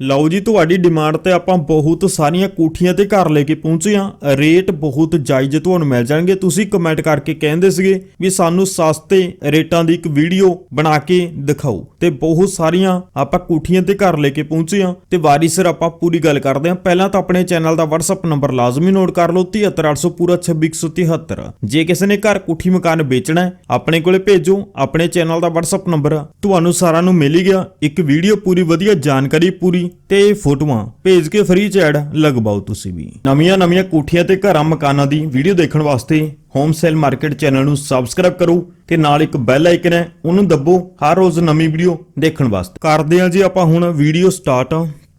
ਲਓ ਜੀ, ਤੁਹਾਡੀ ਡਿਮਾਂਡ ਤੇ ਆਪਾਂ ਬਹੁਤ ਸਾਰੀਆਂ ਕੋਠੀਆਂ ਤੇ ਘਰ ਲੈ ਕੇ ਪਹੁੰਚੇ ਆ ਰੇਟ ਬਹੁਤ ਜਾਇਜ਼ ਤੁਹਾਨੂੰ ਮਿਲ ਜਾਣਗੇ। ਤੁਸੀਂ ਕਮੈਂਟ ਕਰਕੇ ਕਹਿੰਦੇ ਸੀਗੇ ਵੀ ਸਾਨੂੰ ਸਸਤੇ ਰੇਟਾਂ ਦੀ ਇੱਕ ਵੀਡੀਓ ਬਣਾ ਕੇ ਦਿਖਾਓ। ਤੇ ਬਹੁਤ ਸਾਰੀਆਂ ਆਪਾਂ ਕੋਠੀਆਂ ਤੇ ਘਰ ਲੈ ਕੇ ਪਹੁੰਚੇ ਆ ਤੇ ਵਾਰੀ ਸਿਰ ਆਪਾਂ ਪੂਰੀ ਗੱਲ ਕਰਦੇ ਆ ਪਹਿਲਾਂ ਤਾਂ ਆਪਣੇ ਚੈਨਲ ਦਾ WhatsApp ਨੰਬਰ ਲਾਜ਼ਮੀ ਨੋਟ ਕਰ ਲਓ 73800 ਪੂਰਾ 26173 ਜੇ ਕਿਸੇ ਨੇ ਘਰ ਕੋਠੀ ਮਕਾਨ ਵੇਚਣਾ ਆਪਣੇ ਕੋਲੇ ਭੇਜੋ। ਆਪਣੇ ਚੈਨਲ ਦਾ WhatsApp ਨੰਬਰ ਤੁਹਾਨੂੰ ਸਾਰਿਆਂ ਨੂੰ ਮਿਲ ਗਿਆ। ਇੱਕ ਵੀਡੀਓ ਪੂਰੀ ਵਧੀਆ, ਜਾਣਕਾਰੀ ਪੂਰੀ ਤੇ ਫੋਟੋਆਂ ਭੇਜ ਕੇ ਫ੍ਰੀ ਚ ਐਡ ਲਗਵਾਓ ਤੁਸੀਂ ਵੀ। ਨਵੀਆਂ ਨਵੀਆਂ ਕੋਠੀਆਂ ਤੇ ਘਰਾਂ ਮਕਾਨਾਂ ਦੀ ਵੀਡੀਓ ਦੇਖਣ ਵਾਸਤੇ ਹੋਮ ਸੇਲ ਮਾਰਕੀਟ ਚੈਨਲ ਨੂੰ ਸਬਸਕ੍ਰਾਈਬ ਕਰੋ ਤੇ ਨਾਲ ਇੱਕ ਬੈਲ ਆਈਕਨ ਹੈ, ਉਹਨੂੰ ਦੱਬੋ ਹਰ ਰੋਜ਼ ਨਵੀਂ ਵੀਡੀਓ ਦੇਖਣ ਵਾਸਤੇ। ਕਰਦੇ ਹਾਂ ਜੀ ਆਪਾਂ ਹੁਣ ਵੀਡੀਓ ਸਟਾਰਟ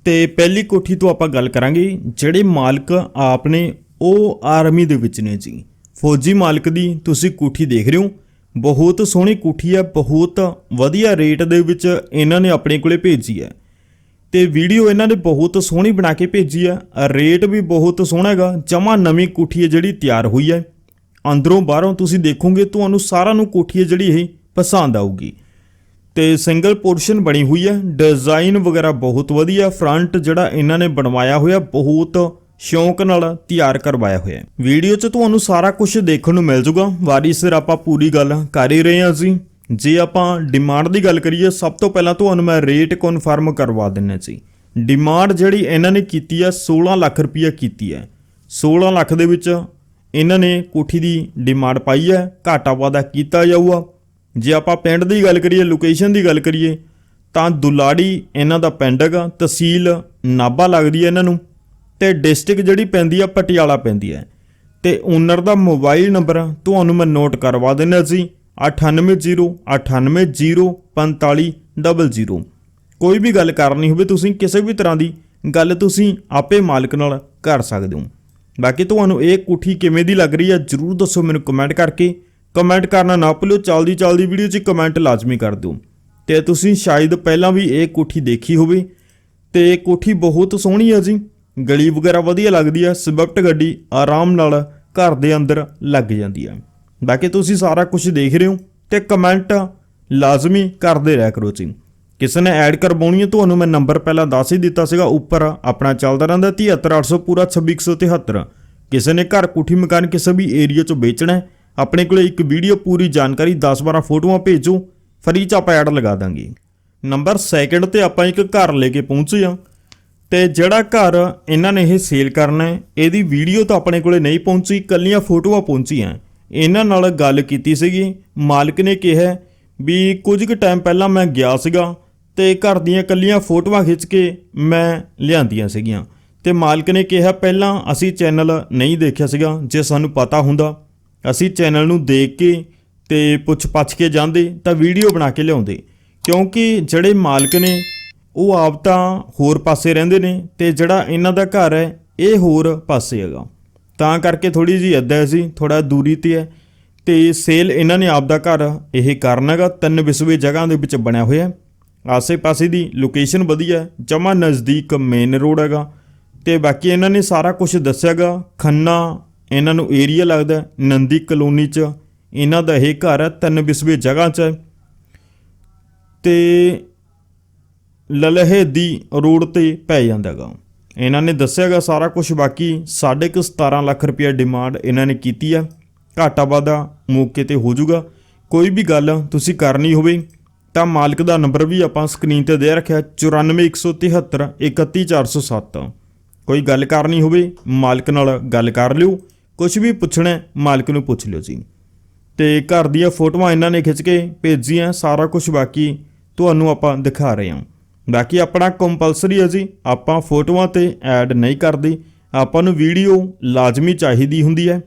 ਤੇ ਪਹਿਲੀ ਕੋਠੀ ਤੋਂ ਆਪਾਂ ਗੱਲ ਕਰਾਂਗੇ, ਜਿਹੜੇ ਮਾਲਕ ਆਪ ਨੇ ਉਹ ਆਰਮੀ ਦੇ ਵਿੱਚ ਨੇ ਜੀ। ਫੌਜੀ ਮਾਲਕ ਦੀ ਤੁਸੀਂ ਕੋਠੀ ਦੇਖ ਰਹੇ ਹੋ। ਬਹੁਤ ਸੋਹਣੀ ਕੋਠੀ ਹੈ, ਬਹੁਤ ਵਧੀਆ ਰੇਟ ਦੇ ਵਿੱਚ ਇਹਨਾਂ ਨੇ ਆਪਣੇ ਕੋਲੇ ਭੇਜੀ ਹੈ। ਤੇ ਵੀਡੀਓ ਇਹਨਾਂ ਨੇ ਬਹੁਤ ਸੋਹਣੀ ਬਣਾ ਕੇ ਭੇਜੀ ਆ। ਰੇਟ ਵੀ ਬਹੁਤ ਸੋਹਣਾ ਹੈਗਾ। ਜਮਾ ਨਵੀਂ ਕੋਠੀ ਹੈ ਜਿਹੜੀ ਤਿਆਰ ਹੋਈ ਹੈ। ਅੰਦਰੋਂ ਬਾਹਰੋਂ ਤੁਸੀਂ ਦੇਖੋਗੇ, ਤੁਹਾਨੂੰ ਸਾਰਿਆਂ ਨੂੰ ਕੋਠੀ ਹੈ ਜਿਹੜੀ ਇਹ ਪਸੰਦ ਆਊਗੀ। ਤੇ ਸਿੰਗਲ ਪੋਰਸ਼ਨ ਬਣੀ ਹੋਈ ਹੈ। ਡਿਜ਼ਾਈਨ ਵਗੈਰਾ ਬਹੁਤ ਵਧੀਆ। ਫਰੰਟ ਜਿਹੜਾ ਇਹਨਾਂ ਨੇ ਬਣਵਾਇਆ ਹੋਇਆ, ਬਹੁਤ ਸ਼ੌਂਕ ਨਾਲ ਤਿਆਰ ਕਰਵਾਇਆ ਹੋਇਆ ਹੈ। ਵੀਡੀਓ 'ਚ ਤੁਹਾਨੂੰ ਸਾਰਾ ਕੁਝ ਦੇਖਣ ਨੂੰ ਮਿਲ ਜਾਊਗਾ ਵਾਰੀ ਸਿਰ ਆਪਾਂ ਪੂਰੀ ਗੱਲ ਕਰ ਹੀ ਰਹੇ ਹਾਂ ਅਸੀਂ ਜੇ ਆਪਾਂ ਡਿਮਾਂਡ ਦੀ ਗੱਲ ਕਰੀਏ, ਸਭ ਤੋਂ ਪਹਿਲਾਂ ਤੁਹਾਨੂੰ ਮੈਂ ਰੇਟ ਕਨਫਰਮ ਕਰਵਾ ਦਿੰਨਾ ਸੀ ਡਿਮਾਂਡ ਜਿਹੜੀ ਇਹਨਾਂ ਨੇ ਕੀਤੀ ਆ 16 ਲੱਖ ਰੁਪਈਆ ਕੀਤੀ ਹੈ 16 ਲੱਖ ਦੇ ਵਿੱਚ ਇਹਨਾਂ ਨੇ ਕੋਠੀ ਦੀ ਡਿਮਾਂਡ ਪਾਈ ਹੈ ਘਾਟਾ ਵਾਦਾ ਕੀਤਾ ਜਾਊਗਾ। ਜੇ ਆਪਾਂ ਪਿੰਡ ਦੀ ਗੱਲ ਕਰੀਏ ਲੋਕੇਸ਼ਨ ਦੀ ਗੱਲ ਕਰੀਏ, ਤਾਂ ਦੁਲਾੜੀ ਇਹਨਾਂ ਦਾ ਪਿੰਡ ਹੈਗਾ, ਤਹਿਸੀਲ ਨਾਭਾ ਲੱਗਦੀ ਹੈ ਇਹਨਾਂ ਨੂੰ, ਤੇ ਡਿਸਟ੍ਰਿਕਟ ਜਿਹੜੀ ਪੈਂਦੀ ਆ, ਪਟਿਆਲਾ ਪੈਂਦੀ ਹੈ ਤੇ ਓਨਰ ਦਾ ਮੋਬਾਈਲ ਨੰਬਰ ਤੁਹਾਨੂੰ ਮੈਂ ਨੋਟ ਕਰਵਾ ਦਿੰਦਾ ਸੀ 9809804500 ਕੋਈ ਵੀ ਗੱਲ ਕਰਨੀ ਹੋਵੇ, ਤੁਸੀਂ ਕਿਸੇ ਵੀ ਤਰ੍ਹਾਂ ਦੀ ਗੱਲ ਤੁਸੀਂ ਆਪੇ ਮਾਲਕ ਨਾਲ ਕਰ ਸਕਦੇ ਹੋ। ਬਾਕੀ ਤੁਹਾਨੂੰ ਇਹ ਕੋਠੀ ਕਿਵੇਂ ਦੀ ਲੱਗ ਰਹੀ ਹੈ ਜਰੂਰ ਦੱਸੋ ਮੈਨੂੰ ਕਮੈਂਟ ਕਰਕੇ। ਕਮੈਂਟ ਕਰਨਾ ਨਾ ਭੁੱਲਿਓ ਚੱਲਦੀ ਚੱਲਦੀ ਵੀਡੀਓ 'ਚ ਕਮੈਂਟ ਲਾਜ਼ਮੀ ਕਰ ਦਿਓ। ਤੇ ਤੁਸੀਂ ਸ਼ਾਇਦ ਪਹਿਲਾਂ ਵੀ ਇਹ ਕੋਠੀ ਦੇਖੀ ਹੋਵੇ। ਤੇ ਕੋਠੀ ਬਹੁਤ ਸੋਹਣੀ ਹੈ ਜੀ। ਗਲੀ ਵਗੈਰਾ ਵਧੀਆ ਲੱਗਦੀ ਹੈ ਸਵਿਫਟ ਗੱਡੀ ਆਰਾਮ ਨਾਲ ਘਰ ਦੇ ਅੰਦਰ ਲੱਗ ਜਾਂਦੀ ਹੈ ਬਾਕੀ ਤੁਸੀਂ ਸਾਰਾ ਕੁਝ ਦੇਖ ਰਹੇ ਹੋ ਤੇ ਕਮੈਂਟ ਲਾਜ਼ਮੀ ਕਰਦੇ ਰਹਿ ਕਰੋ ਜੀ। ਕਿਸੇ ਨੇ ਐਡ ਕਰਵਾਉਣੀ ਹੈ, ਤੁਹਾਨੂੰ ਮੈਂ ਨੰਬਰ ਪਹਿਲਾਂ ਦੱਸ ਹੀ ਦਿੱਤਾ ਸੀਗਾ, ਉੱਪਰ ਆਪਣਾ ਚੱਲਦਾ ਰਹਿੰਦਾ 73800 ਪੂਰਾ 26173 ਕਿਸੇ ਨੇ ਘਰ ਕੋਠੀ ਮਕਾਨ ਕਿਸੇ ਵੀ ਏਰੀਆ 'ਚ ਵੇਚਣਾ ਹੈ, ਆਪਣੇ ਕੋਲੇ ਇੱਕ ਵੀਡੀਓ ਪੂਰੀ ਜਾਣਕਾਰੀ 10-12 ਫੋਟੋਆਂ ਭੇਜੋ ਫਰੀ 'ਚ ਆਪਾਂ ਐਡ ਲਗਾ ਦਾਂਗੇ। ਨੰਬਰ ਸੈਕਿੰਡ ਤੇ ਆਪਾਂ ਇੱਕ ਘਰ ਲੈ ਕੇ ਪਹੁੰਚੇ ਆ ਤੇ ਜਿਹੜਾ ਘਰ ਇਹਨਾਂ ਨੇ ਇਹ ਸੇਲ ਕਰਨਾ ਹੈ, ਇਹਦੀ ਵੀਡੀਓ ਤਾਂ ਆਪਣੇ ਕੋਲੇ ਨਹੀਂ ਪਹੁੰਚੀ ਕੱਲੀਆਂ ਫੋਟੋਆਂ ਪਹੁੰਚੀਆਂ। ਇਹਨਾਂ ਨਾਲ ਗੱਲ ਕੀਤੀ ਸੀਗੀ। ਮਾਲਕ ਨੇ ਕਿਹਾ ਵੀ ਕੁਝ ਕੁ ਟਾਈਮ ਪਹਿਲਾਂ ਮੈਂ ਗਿਆ ਸੀਗਾ ਤੇ ਘਰ ਦੀਆਂ ਕੱਲੀਆਂ ਫੋਟੋਆਂ ਖਿੱਚ ਕੇ ਮੈਂ ਲਿਆਂਦੀਆਂ ਸੀਗੀਆਂ। ਤੇ ਮਾਲਕ ਨੇ ਕਿਹਾ ਪਹਿਲਾਂ ਅਸੀਂ ਚੈਨਲ ਨਹੀਂ ਦੇਖਿਆ ਸੀਗਾ, ਜੇ ਸਾਨੂੰ ਪਤਾ ਹੁੰਦਾ। ਅਸੀਂ ਚੈਨਲ ਨੂੰ ਦੇਖ ਕੇ ਤੇ ਪੁੱਛ ਪੱਛ ਕੇ ਜਾਂਦੇ ਤਾਂ ਵੀਡੀਓ ਬਣਾ ਕੇ ਲਿਆਉਂਦੇ। ਕਿਉਂਕਿ ਜਿਹੜੇ ਮਾਲਕ ਨੇ, ਉਹ ਆਪ ਤਾਂ ਹੋਰ ਪਾਸੇ ਰਹਿੰਦੇ ਨੇ ਤੇ ਜਿਹੜਾ ਇਹਨਾਂ ਦਾ ਘਰ ਹੈ, ਇਹ ਹੋਰ ਪਾਸੇ ਹੈਗਾ। ਤਾਂ ਕਰਕੇ ਥੋੜੀ ਜੀ ਅੱਧਾ ਸੀ ਥੋੜਾ ਦੂਰੀ ਤੇ ਹੈ। ਤੇ ਸੇਲ ਇਹਨਾਂ ਨੇ ਆਪਦਾ ਘਰ, ਇਹ ਕਰਨਾ ਹੈਗਾ, ਤਿੰਨ ਵਿਸਵੇ ਜਗ੍ਹਾ ਦੇ ਵਿੱਚ ਬਣਿਆ ਹੋਇਆ ਆਸੇ-ਪਾਸੇ ਦੀ ਲੋਕੇਸ਼ਨ ਵਧੀਆ ਹੈ ਜਮਾ ਨਜ਼ਦੀਕ ਮੇਨ ਰੋਡ ਹੈਗਾ। ਤੇ ਬਾਕੀ ਇਹਨਾਂ ਨੇ ਸਾਰਾ ਕੁਝ ਦੱਸਿਆਗਾ ਖੰਨਾ, ਇਹਨਾਂ ਨੂੰ ਏਰੀਆ ਲੱਗਦਾ ਨੰਦੀ ਕਲੋਨੀ ਚ। ਇਹਨਾਂ ਦਾ ਇਹ ਘਰ ਹੈ, ਤਿੰਨ ਵਿਸਵੇ ਜਗ੍ਹਾ ਚ ਹੈ। ਤੇ ਲਲਹੇ ਦੀ ਰੋਡ ਤੇ ਪੈ ਜਾਂਦਾਗਾ ਇਹਨਾਂ ਨੇ ਦੱਸਿਆਗਾ ਸਾਰਾ ਕੁਝ ਬਾਕੀ 17.5 ਲੱਖ ਰੁਪਏ ਡਿਮਾਂਡ ਇਹਨਾਂ ਨੇ ਕੀਤੀ ਆ। ਘਾਟਾ ਵਾਦਾ ਮੌਕੇ ਤੇ ਹੋ ਜਾਊਗਾ। ਕੋਈ ਵੀ ਗੱਲ ਤੁਸੀਂ ਕਰਨੀ ਹੋਵੇ ਤਾਂ ਮਾਲਕ ਦਾ ਨੰਬਰ ਵੀ ਆਪਾਂ ਸਕਰੀਨ ਤੇ ਦੇ ਰੱਖਿਆ 94173 31407 ਕੋਈ ਗੱਲ ਕਰਨੀ ਹੋਵੇ, ਮਾਲਕ ਨਾਲ ਗੱਲ ਕਰ ਲਿਓ। ਕੁਝ ਵੀ ਪੁੱਛਣਾ ਮਾਲਕ ਨੂੰ ਪੁੱਛ ਲਿਓ ਜੀ। ਤੇ ਘਰ ਦੀਆਂ ਫੋਟੋਆਂ ਇਹਨਾਂ ਨੇ ਖਿੱਚ ਕੇ ਭੇਜੀਆਂ, ਸਾਰਾ ਕੁਝ ਬਾਕੀ ਤੁਹਾਨੂੰ ਆਪਾਂ ਦਿਖਾ ਰਹੇ ਹਾਂ। ਬਾਕੀ ਆਪਣਾ ਕੰਪਲਸਰੀ ਹੈ ਜੀ, ਆਪਾਂ ਫੋਟੋਆਂ ਤੇ ਐਡ ਨਹੀਂ ਕਰਦੇ, ਆਪਾਂ ਨੂੰ ਵੀਡੀਓ ਲਾਜ਼ਮੀ ਚਾਹੀਦੀ ਹੁੰਦੀ ਹੈ।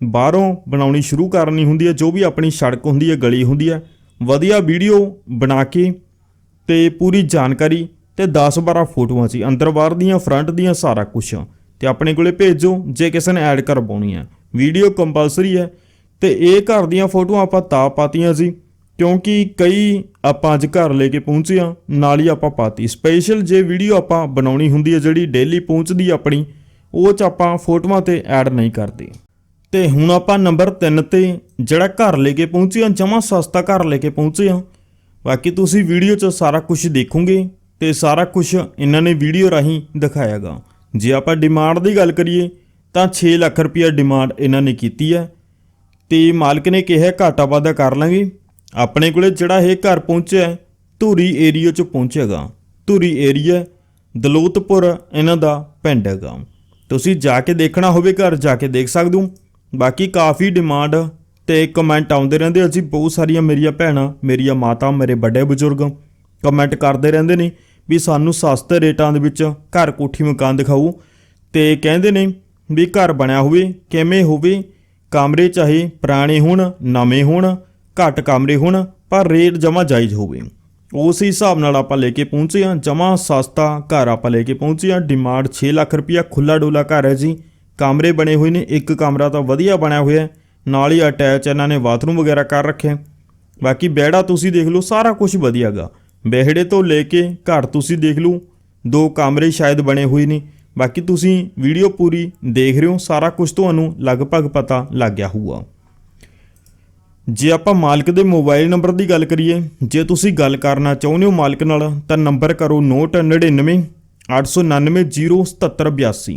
ਬਾਹਰੋਂ ਬਣਾਉਣੀ ਸ਼ੁਰੂ ਕਰਨੀ ਹੁੰਦੀ ਹੈ, ਜੋ ਵੀ ਆਪਣੀ ਸੜਕ ਹੁੰਦੀ ਹੈ, ਗਲੀ ਹੁੰਦੀ ਹੈ, ਵਧੀਆ ਵੀਡੀਓ ਬਣਾ ਕੇ ਤੇ ਪੂਰੀ ਜਾਣਕਾਰੀ ਤੇ 10-12 ਫੋਟੋਆਂ ਸੀ ਅੰਦਰ ਬਾਹਰ ਦੀਆਂ ਫਰੰਟ ਦੀਆਂ ਸਾਰਾ ਕੁਝ ਤੇ ਆਪਣੇ ਕੋਲੇ ਭੇਜੋ, ਜੇ ਕਿਸੇ ਨੇ ਐਡ ਕਰਵਾਉਣੀ ਹੈ। ਵੀਡੀਓ ਕੰਪਲਸਰੀ ਹੈ ਤੇ ਇਹ ਘਰ ਦੀਆਂ ਫੋਟੋਆਂ ਆਪਾਂ ਤਾਂ ਪਾਤੀਆਂ ਸੀ ਕਿਉਂਕਿ ਕਈ ਆਪਾਂ ਅੱਜ ਘਰ ਲੈ ਕੇ ਪਹੁੰਚੇ ਆ ਨਾਲ ਹੀ ਆਪਾਂ ਪਾਤੀ। ਸਪੈਸ਼ਲ ਜੇ ਵੀਡੀਓ ਆਪਾਂ ਬਣਾਉਣੀ ਹੁੰਦੀ ਹੈ, ਜਿਹੜੀ ਡੇਲੀ ਪਹੁੰਚਦੀ ਆਪਣੀ, ਉਹ ਚ ਆਪਾਂ ਫੋਟੋਆਂ ਤੇ ਐਡ ਨਹੀਂ ਕਰਦੇ। ਤੇ ਹੁਣ ਆਪਾਂ ਨੰਬਰ 3 ਤੇ ਜਿਹੜਾ ਘਰ ਲੈ ਕੇ ਪਹੁੰਚੇ ਆ ਜਮਾ ਸਸਤਾ ਘਰ ਲੈ ਕੇ ਪਹੁੰਚੇ ਆ ਬਾਕੀ ਤੁਸੀਂ ਵੀਡੀਓ 'ਚ ਸਾਰਾ ਕੁਝ ਦੇਖੋਗੇ ਤੇ ਸਾਰਾ ਕੁਝ ਇਹਨਾਂ ਨੇ ਵੀਡੀਓ ਰਾਹੀਂ ਦਿਖਾਇਆਗਾ। ਜੇ ਆਪਾਂ ਡਿਮਾਂਡ ਦੀ ਗੱਲ ਕਰੀਏ, ਤਾਂ 6 ਲੱਖ ਰੁਪਏ ਡਿਮਾਂਡ ਇਹਨਾਂ ਨੇ ਕੀਤੀ ਹੈ। ਤੇ ਮਾਲਕ ਨੇ ਕਿਹਾ ਘਾਟਾ ਵਾਧਾ ਕਰ ਲਾਂਗੇ। ਆਪਣੇ ਕੋਲੇ ਜਿਹੜਾ ਇਹ ਘਰ ਪਹੁੰਚਿਆ ਧੂਰੀ ਏਰੀਆ 'ਚ ਪਹੁੰਚੇਗਾ ਧੂਰੀ ਏਰੀਆ ਦਲੋਤਪੁਰ ਇਹਨਾਂ ਦਾ ਪਿੰਡ ਹੈਗਾ। ਤੁਸੀਂ ਜਾ ਕੇ ਦੇਖਣਾ ਹੋਵੇ ਘਰ, ਜਾ ਕੇ ਦੇਖ ਸਕਦੇ ਹੋ। ਬਾਕੀ ਕਾਫੀ ਡਿਮਾਂਡ ਤੇ ਕਮੈਂਟ ਆਉਂਦੇ ਰਹਿੰਦੇ ਅਸੀਂ ਬਹੁਤ ਸਾਰੀਆਂ ਮੇਰੀਆਂ ਭੈਣਾਂ, ਮੇਰੀਆਂ ਮਾਤਾ, ਮੇਰੇ ਵੱਡੇ ਬਜ਼ੁਰਗ ਕਮੈਂਟ ਕਰਦੇ ਰਹਿੰਦੇ ਨੇ ਵੀ ਸਾਨੂੰ ਸਸਤੇ ਰੇਟਾਂ ਦੇ ਵਿੱਚ ਘਰ ਕੋਠੀ ਮਕਾਨ ਦਿਖਾਓ ਤੇ ਕਹਿੰਦੇ ਨੇ ਵੀ ਘਰ ਬਣਿਆ ਹੋਵੇ, ਕਿਵੇਂ ਹੋਵੇ, ਕਮਰੇ ਚਾਹੇ ਪੁਰਾਣੇ ਹੋਣ, ਨਵੇਂ ਹੋਣ ਘੱਟ ਕਮਰੇ ਹੋਣ, ਪਰ ਰੇਟ ਜਮਾ ਜਾਇਜ਼ ਹੋਵੇ। ਉਸ ਹਿਸਾਬ ਨਾਲ ਆਪਾਂ ਲੈ ਕੇ ਪਹੁੰਚੇ ਹਾਂ। ਜਮਾ ਸਸਤਾ ਘਰ ਆਪਾਂ ਲੈ ਕੇ ਪਹੁੰਚੇ ਹਾਂ। ਡਿਮਾਂਡ 6 ਲੱਖ ਰੁਪਇਆ ਖੁੱਲਾ ਡੋਲਾ ਘਰ ਹੈ ਜੀ। ਕਮਰੇ ਬਣੇ ਹੋਏ ਨੇ। ਇੱਕ ਕਮਰਾ ਤਾਂ ਵਧੀਆ ਬਣਿਆ ਹੋਇਆ ਨਾਲ ਹੀ ਅਟੈਚ ਇਹਨਾਂ ਨੇ ਬਾਥਰੂਮ ਵਗੈਰਾ ਕਰ ਰੱਖਿਆ ਬਾਕੀ ਬੈੜਾ ਤੁਸੀਂ ਦੇਖ ਲਓ, ਸਾਰਾ ਕੁਝ ਵਧੀਆਗਾ। ਵਿਹੜੇ ਤੋਂ ਲੈ ਕੇ ਘਰ ਤੁਸੀਂ ਦੇਖ ਲਓ। ਦੋ ਕਮਰੇ ਸ਼ਾਇਦ ਬਣੇ ਹੋਏ ਨੇ। ਬਾਕੀ ਤੁਸੀਂ ਵੀਡੀਓ ਪੂਰੀ ਦੇਖ ਰਹੇ ਹੋ। ਸਾਰਾ ਕੁਝ ਤੁਹਾਨੂੰ ਲਗਭਗ ਪਤਾ ਲੱਗ ਗਿਆ ਹੋਊਗਾ। ਜੇ ਆਪਾਂ ਮਾਲਕ ਦੇ ਮੋਬਾਈਲ ਨੰਬਰ ਦੀ ਗੱਲ ਕਰੀਏ, ਜੇ ਤੁਸੀਂ ਗੱਲ ਕਰਨਾ ਚਾਹੁੰਦੇ ਹੋ ਮਾਲਕ ਨਾਲ, ਤਾਂ ਨੰਬਰ ਕਰੋ ਨੋਟ 99 899 07782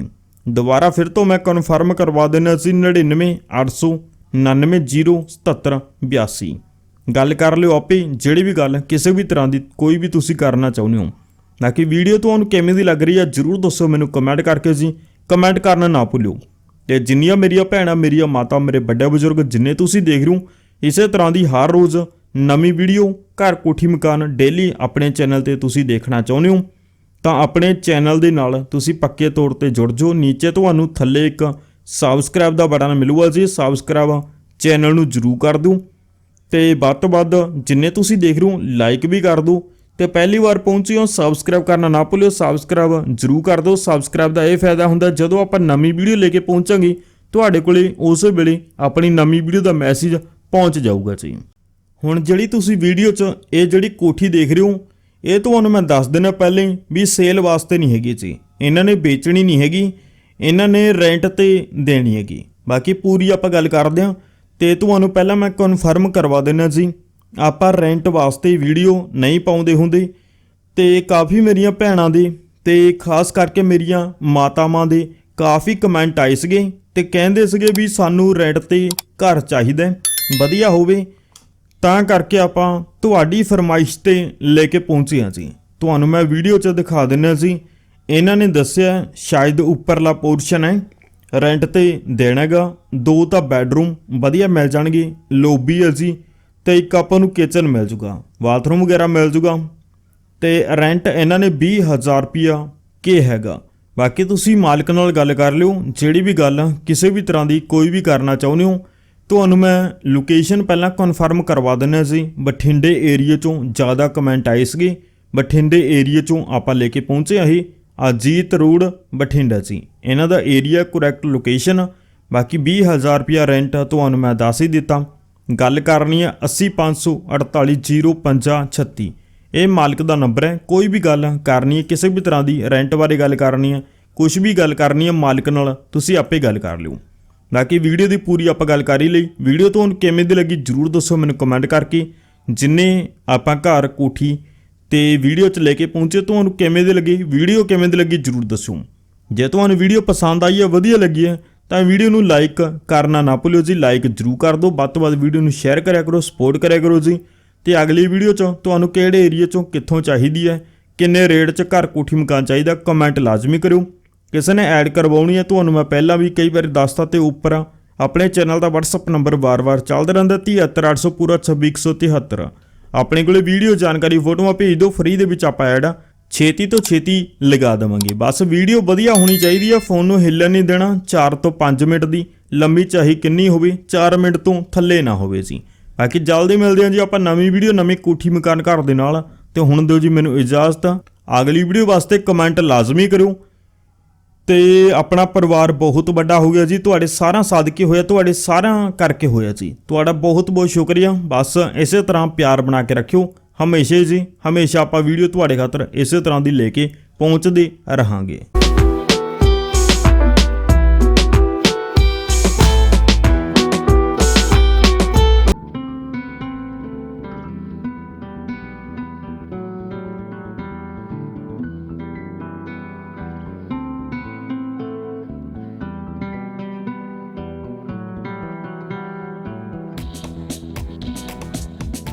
ਦੁਬਾਰਾ ਫਿਰ ਤੋਂ ਮੈਂ ਕਨਫਰਮ ਕਰਵਾ ਦਿੰਦਾ ਸੀ 99 899 07782 ਗੱਲ ਕਰ ਲਿਓ ਆਪੇ, ਜਿਹੜੀ ਵੀ ਗੱਲ, ਕਿਸੇ ਵੀ ਤਰ੍ਹਾਂ ਦੀ ਕੋਈ ਵੀ ਤੁਸੀਂ ਕਰਨਾ ਚਾਹੁੰਦੇ ਹੋ। ਨਾ ਕਿ ਵੀਡੀਓ ਤੁਹਾਨੂੰ ਕਿਵੇਂ ਦੀ ਲੱਗ ਰਹੀ ਹੈ ਜਰੂਰ ਦੱਸੋ ਮੈਨੂੰ ਕਮੈਂਟ ਕਰਕੇ ਜੀ। ਕਮੈਂਟ ਕਰਨਾ ਨਾ ਭੁੱਲਿਓ। ਤੇ ਜਿੰਨੀਆਂ ਮੇਰੀਆਂ ਭੈਣਾਂ, ਮੇਰੀਆਂ ਮਾਤਾ, ਮੇਰੇ ਵੱਡੇ ਬਜ਼ੁਰਗ, ਜਿੰਨੇ ਤੁਸੀਂ ਦੇਖ ਰਹੇ ਹੋ ਇਸੇ ਤਰ੍ਹਾਂ ਦੀ ਹਰ ਰੋਜ਼ ਨਵੀਂ ਵੀਡੀਓ, ਘਰ ਕੋਠੀ ਮਕਾਨ ਡੇਲੀ ਆਪਣੇ ਚੈਨਲ ਤੇ ਤੁਸੀਂ ਦੇਖਣਾ ਚਾਹੁੰਦੇ ਹੋ, ਤਾਂ ਆਪਣੇ ਚੈਨਲ ਦੇ ਨਾਲ ਤੁਸੀਂ ਪੱਕੇ ਤੌਰ ਤੇ ਜੁੜ ਜਾਓ। ਨੀਚੇ ਤੁਹਾਨੂੰ ਥੱਲੇ ਇੱਕ ਸਬਸਕ੍ਰਾਈਬ ਦਾ ਬਟਨ ਮਿਲੂਗਾ ਜੀ। ਸਬਸਕ੍ਰਾਈਬ ਚੈਨਲ ਨੂੰ ਜਰੂਰ ਕਰ ਦਿਓ। ਤੇ ਵੱਧ ਤੋਂ ਵੱਧ ਜਿੰਨੇ ਤੁਸੀਂ ਦੇਖ ਰਹੇ ਹੋ ਲਾਈਕ ਵੀ ਕਰ ਦਿਓ। ਤੇ ਪਹਿਲੀ ਵਾਰ ਪਹੁੰਚੇ ਹੋ ਸਬਸਕ੍ਰਾਈਬ ਕਰਨਾ ਨਾ ਭੁੱਲਿਓ। ਸਬਸਕ੍ਰਾਈਬ ਜਰੂਰ ਕਰ ਦਿਓ। ਸਬਸਕ੍ਰਾਈਬ ਦਾ ਇਹ ਫਾਇਦਾ ਹੁੰਦਾ, ਜਦੋਂ ਆਪਾਂ ਨਵੀਂ ਵੀਡੀਓ ਲੈ ਕੇ ਪਹੁੰਚਾਂਗੇ, ਤੁਹਾਡੇ ਕੋਲੇ ਉਸ ਵੇਲੇ ਆਪਣੀ ਨਵੀਂ ਵੀਡੀਓ ਦਾ ਮੈਸੇਜ ਪਹੁੰਚ ਜਾਊਗਾ ਜੀ। ਹੁਣ ਜਿਹੜੀ ਤੁਸੀਂ ਵੀਡੀਓ 'ਚ ਇਹ ਜਿਹੜੀ ਕੋਠੀ ਦੇਖ ਰਹੇ ਹੋ, ਇਹ ਤੁਹਾਨੂੰ ਮੈਂ ਦੱਸ ਦੇਣਾ ਪਹਿਲਾਂ ਹੀ ਵੀ ਸੇਲ ਵਾਸਤੇ ਨਹੀਂ ਹੈਗੀ ਜੀ। ਇਹਨਾਂ ਨੇ ਵੇਚਣੀ ਨਹੀਂ ਹੈਗੀ, ਇਹਨਾਂ ਨੇ ਰੈਂਟ ਤੇ ਦੇਣੀ ਹੈਗੀ। ਬਾਕੀ ਪੂਰੀ ਆਪਾਂ ਗੱਲ ਕਰਦੇ ਹਾਂ ਤੇ ਤੁਹਾਨੂੰ ਪਹਿਲਾਂ ਮੈਂ ਕਨਫਰਮ ਕਰਵਾ ਦੇਣਾ ਜੀ। ਆਪਾਂ ਰੈਂਟ ਵਾਸਤੇ ਵੀਡੀਓ ਨਹੀਂ ਪਾਉਂਦੇ ਹੁੰਦੇ ਤੇ ਕਾਫੀ ਮੇਰੀਆਂ ਭੈਣਾਂ ਦੇ ਤੇ ਖਾਸ ਕਰਕੇ ਮੇਰੀਆਂ ਮਾਤਾਵਾਂ ਦੇ ਕਾਫੀ ਕਮੈਂਟ ਆਏ ਸੀਗੇ ਤੇ ਕਹਿੰਦੇ ਸੀਗੇ ਵੀ ਸਾਨੂੰ ਰੈਂਟ ਤੇ ਘਰ ਚਾਹੀਦਾ ਵਧੀਆ ਹੋਵੇ, ਤਾਂ ਕਰਕੇ ਆਪਾਂ ਤੁਹਾਡੀ ਫਰਮਾਇਸ਼ ਤੇ ਲੈ ਕੇ ਪਹੁੰਚੇ ਹਾਂ ਜੀ। ਤੁਹਾਨੂੰ ਮੈਂ ਵੀਡੀਓ 'ਚ ਦਿਖਾ ਦਿੰਨਾ ਸੀ ਇਹਨਾਂ ਨੇ ਦੱਸਿਆ, ਸ਼ਾਇਦ ਉੱਪਰਲਾ ਪੋਰਸ਼ਨ ਹੈ, ਰੈਂਟ ਤੇ ਦੇਣਾਗਾ ਦੋ ਤਾਂ ਬੈੱਡਰੂਮ, ਵਧੀਆ ਮਿਲ ਜਾਣਗੇ, ਲੋਬੀ ਹੈ ਜੀ, ਤੇ ਇੱਕ ਆਪਾਂ ਨੂੰ ਕਿਚਨ ਮਿਲ ਜੂਗਾ, ਬਾਥਰੂਮ ਵਗੈਰਾ ਮਿਲ ਜੂਗਾ, ਤੇ ਰੈਂਟ ਇਹਨਾਂ ਨੇ 20000 ਰੁਪਿਆ ਕੇ ਹੈਗਾ। ਬਾਕੀ ਤੁਸੀਂ ਮਾਲਕ ਨਾਲ ਗੱਲ ਕਰ ਲਿਓ, ਜਿਹੜੀ ਵੀ ਗੱਲ ਕਿਸੇ ਵੀ ਤਰ੍ਹਾਂ ਦੀ ਕੋਈ ਵੀ ਕਰਨਾ ਚਾਹੁੰਦੇ ਹੋ ਤੁਹਾਨੂੰ ਮੈਂ ਲੋਕੇਸ਼ਨ ਪਹਿਲਾਂ ਕਨਫਰਮ ਕਰਵਾ ਦਿੰਦਾ ਸੀ। ਬਠਿੰਡੇ ਏਰੀਆ ਚੋਂ ਜ਼ਿਆਦਾ ਕਮੈਂਟ ਆਏ ਸੀਗੇ। ਬਠਿੰਡੇ ਏਰੀਆ ਚੋਂ ਆਪਾਂ ਲੈ ਕੇ ਪਹੁੰਚੇ ਆਹੀ। ਅਜੀਤ ਰੋਡ, ਬਠਿੰਡਾ ਸੀ ਇਹਨਾਂ ਦਾ ਏਰੀਆ ਕਰੈਕਟ ਲੋਕੇਸ਼ਨ ਬਾਕੀ 20000 ਰੁਪਿਆ ਰੈਂਟ ਤੁਹਾਨੂੰ ਮੈਂ ਦੱਸ ਹੀ ਦਿੱਤਾ। ਗੱਲ ਕਰਨੀ ਹੈ 8054805036 ਇਹ ਮਾਲਕ ਦਾ ਨੰਬਰ ਹੈ। ਕੋਈ ਵੀ ਗੱਲ ਕਰਨੀ ਹੈ, ਕਿਸੇ ਵੀ ਤਰ੍ਹਾਂ ਦੀ ਰੈਂਟ ਬਾਰੇ ਗੱਲ ਕਰਨੀ ਹੈ ਕੁਝ ਵੀ ਗੱਲ ਕਰਨੀ ਹੈ ਮਾਲਕ ਨਾਲ, ਤੁਸੀਂ ਆਪੇ ਗੱਲ ਕਰ ਲਿਓ। ਬਾਕੀ ਵੀਡੀਓ ਦੀ ਪੂਰੀ ਆਪਾਂ ਗੱਲ ਕਰ ਹੀ ਲਈ। ਵੀਡੀਓ ਤੁਹਾਨੂੰ ਕਿਵੇਂ ਦੀ ਲੱਗੀ ਜਰੂਰ ਦੱਸੋ ਮੈਨੂੰ ਕਮੈਂਟ ਕਰਕੇ। ਜਿੰਨੇ ਆਪਾਂ ਘਰ ਕੋਠੀ ਤੇ ਵੀਡੀਓ 'ਚ ਲੈ ਕੇ ਪਹੁੰਚੇ ਤੁਹਾਨੂੰ ਕਿਵੇਂ ਦੀ ਲੱਗੀ? ਵੀਡੀਓ ਕਿਵੇਂ ਦੀ ਲੱਗੀ ਜਰੂਰ ਦੱਸੋ। ਜੇ ਤੁਹਾਨੂੰ ਵੀਡੀਓ ਪਸੰਦ ਆਈ ਹੈ, ਵਧੀਆ ਲੱਗੀ ਹੈ, ਤਾਂ ਵੀਡੀਓ ਨੂੰ ਲਾਈਕ ਕਰਨਾ ਨਾ ਭੁੱਲਿਓ ਜੀ। ਲਾਈਕ ਜਰੂਰ ਕਰ ਦਿਓ। ਵੱਧ ਤੋਂ ਵੱਧ ਵੀਡੀਓ ਨੂੰ ਸ਼ੇਅਰ ਕਰਿਆ ਕਰੋ ਸਪੋਰਟ ਕਰਿਆ ਕਰੋ ਜੀ। ਤੇ ਅਗਲੀ ਵੀਡੀਓ 'ਚ ਤੁਹਾਨੂੰ ਕਿਹੜੇ ਏਰੀਆ 'ਚੋਂ ਕਿੱਥੋਂ ਚਾਹੀਦੀ ਹੈ, ਕਿੰਨੇ ਰੇਟ 'ਚ ਘਰ ਕੋਠੀ ਮਕਾਨ ਚਾਹੀਦਾ ਕਮੈਂਟ ਲਾਜ਼ਮੀ ਕਰਿਓ। ਕਿਸੇ ਨੇ ਐਡ ਕਰਵਾਉਣੀ ਹੈ, ਤੁਹਾਨੂੰ ਮੈਂ ਪਹਿਲਾਂ ਵੀ ਕਈ ਵਾਰੀ ਦੱਸਤਾ ਤੇ ਉੱਪਰ ਆਪਣੇ ਚੈਨਲ ਦਾ WhatsApp ਨੰਬਰ ਵਾਰ-ਵਾਰ ਚੱਲਦਾ ਰਹਿੰਦਾ 73800 ਪੂਰਾ 26173 ਆਪਣੇ ਕੋਲੇ ਵੀਡੀਓ ਜਾਣਕਾਰੀ, ਫੋਟੋਆਂ ਭੇਜ ਦਿਓ, ਫ੍ਰੀ ਦੇ ਵਿੱਚ ਆਪਾਂ ਐਡ ਛੇਤੀ ਤੋਂ ਛੇਤੀ ਲਗਾ ਦੇਵਾਂਗੇ। ਬਸ ਵੀਡੀਓ ਵਧੀਆ ਹੋਣੀ ਚਾਹੀਦੀ ਆ, ਫੋਨ ਨੂੰ ਹਿੱਲਣ ਨਹੀਂ ਦੇਣਾ 4 ਤੋਂ 5 ਮਿੰਟ ਦੀ ਲੰਮੀ ਚਾਹੀ ਕਿੰਨੀ ਹੋਵੇ 4 ਮਿੰਟ ਤੋਂ ਥੱਲੇ ਨਾ ਹੋਵੇ ਜੀ। ਬਾਕੀ ਜਲਦੀ ਮਿਲਦੇ ਹਾਂ ਜੀ ਆਪਾਂ ਨਵੀਂ ਵੀਡੀਓ, ਨਵੀਂ ਕੋਠੀ ਮਕਾਨ ਘਰ ਦੇ ਨਾਲ। ਤੇ ਹੁਣ ਦਿਓ ਜੀ ਮੈਨੂੰ ਇਜਾਜ਼ਤ। ਅਗਲੀ ਵੀਡੀਓ ਵਾਸਤੇ ਕਮੈਂਟ ਲਾਜ਼ਮੀ ਕਰਿਓ। ਤੇ ਆਪਣਾ ਪਰਿਵਾਰ ਬਹੁਤ ਵੱਡਾ ਹੋ ਗਿਆ ਜੀ। ਤੁਹਾਡੇ ਸਾਰਿਆਂ ਸਾਦਕੇ ਹੋਇਆ, ਤੁਹਾਡੇ ਸਾਰਿਆਂ ਕਰਕੇ ਹੋਇਆ ਜੀ। ਤੁਹਾਡਾ ਬਹੁਤ ਬਹੁਤ ਸ਼ੁਕਰੀਆ। ਬਸ ਇਸੇ ਤਰ੍ਹਾਂ ਪਿਆਰ ਬਣਾ ਕੇ ਰੱਖਿਓ। ਹਮੇਸ਼ਾ ਹੀ ਜੀ, ਹਮੇਸ਼ਾ ਆਪਾਂ ਵੀਡੀਓ ਤੁਹਾਡੇ ਖਾਤਰ ਇਸੇ ਤਰ੍ਹਾਂ ਦੀ ਲੈ ਕੇ ਪਹੁੰਚਦੇ ਰਹਾਂਗੇ।